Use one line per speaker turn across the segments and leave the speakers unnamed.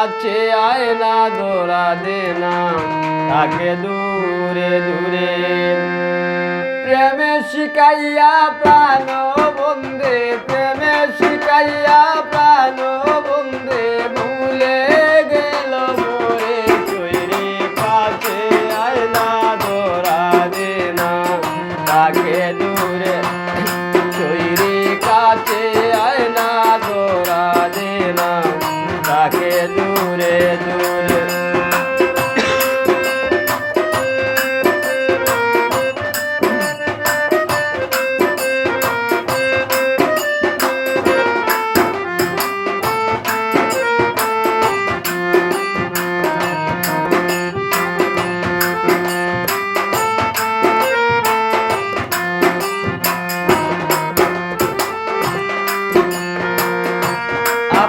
যাচ্ছে আয়না দোরা দেনা তাকে দূরে দূরে প্রেমে শিখাইয়া প্রাণ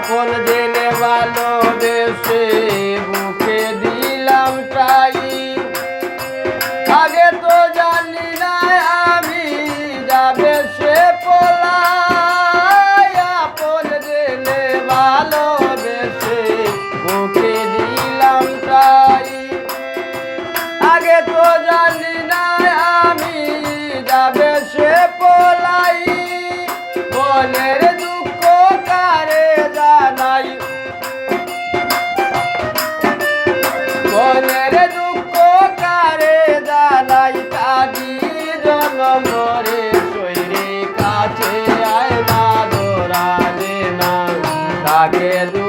કોણ દેને વાલો. Yeah.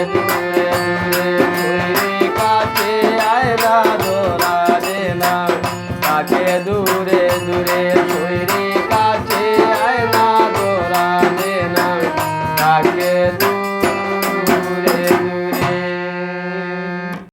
Thank you.